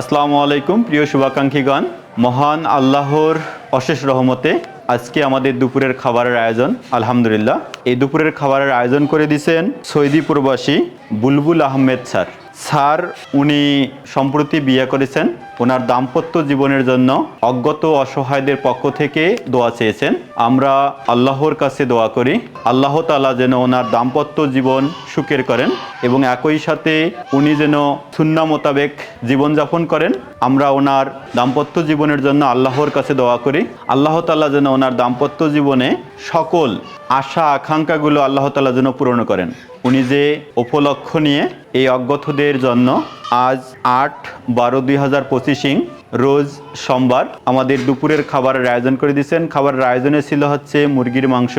আসসালামু আলাইকুম, প্রিয় শুভাকাঙ্ক্ষীগণ। মহান আল্লাহর অশেষ রহমতে আজকে আমাদের দুপুরের খাবারের আয়োজন, আলহামদুলিল্লাহ। এই দুপুরের খাবারের আয়োজন করে দিয়েছেন সৌদি প্রবাসী বুলবুল আহমেদ স্যার। স্যার, উনি সম্প্রতি বিয়ে করেছেন। ওনার দাম্পত্য জীবনের জন্য অজ্ঞত অসহায়দের পক্ষ থেকে দোয়া চেয়েছেন। আমরা আল্লাহর কাছে দোয়া করি, আল্লাহ তালা যেন ওনার দাম্পত্য জীবন সুখের করেন এবং একই সাথে উনি যেন সুন্না মোতাবেক জীবনযাপন করেন। আমরা ওনার দাম্পত্য জীবনের জন্য আল্লাহর কাছে দোয়া করি, আল্লাহ তালা যেন ওনার দাম্পত্য জীবনে সকল আশা আকাঙ্ক্ষাগুলো আল্লাহ তালা যেন পূরণ করেন। উনি যে উপলক্ষ নিয়ে এই অজ্ঞতদের জন্য আজ আট বারো দুই হাজার পঁচিশিং রোজ সোমবার আমাদের দুপুরের খাবারের আয়োজন করে দিয়েছেন। খাবারের আয়োজনে ছিল হচ্ছে মুরগির মাংস,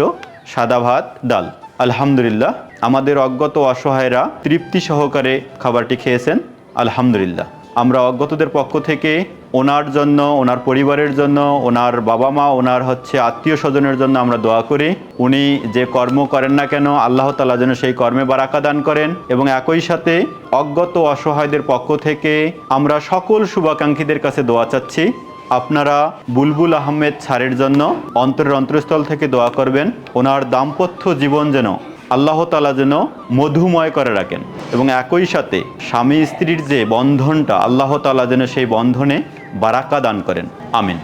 সাদা ভাত, ডাল। আলহামদুলিল্লাহ, আমাদের অজ্ঞত অসহায়রা তৃপ্তি সহকারে খাবারটি খেয়েছেন। আলহামদুলিল্লাহ। আমরা অজ্ঞতদের পক্ষ থেকে ওনার জন্য, ওনার পরিবারের জন্য, ওনার বাবা মা, ওনার হচ্ছে আত্মীয় স্বজনের জন্য আমরা দোয়া করি। উনি যে কর্ম করেন না কেন, আল্লাহ তালা যেন সেই কর্মে বারাকা দান করেন এবং একই সাথে অজ্ঞত অসহায়দের পক্ষ থেকে আমরা সকল শুভাকাঙ্ক্ষীদের কাছে দোয়া চাচ্ছি। আপনারা বুলবুল আহমেদ ছাড়ের জন্য অন্তরের অন্তরস্থল থেকে দোয়া করবেন। ওনার দাম্পত্য জীবন যেন আল্লাহ তালা যেন মধুময় করে রাখেন এবং একই সাথে স্বামী স্ত্রীর যে বন্ধনটা আল্লাহ তালা যেন সেই বন্ধনে বারাকা দান করেন। আমিন।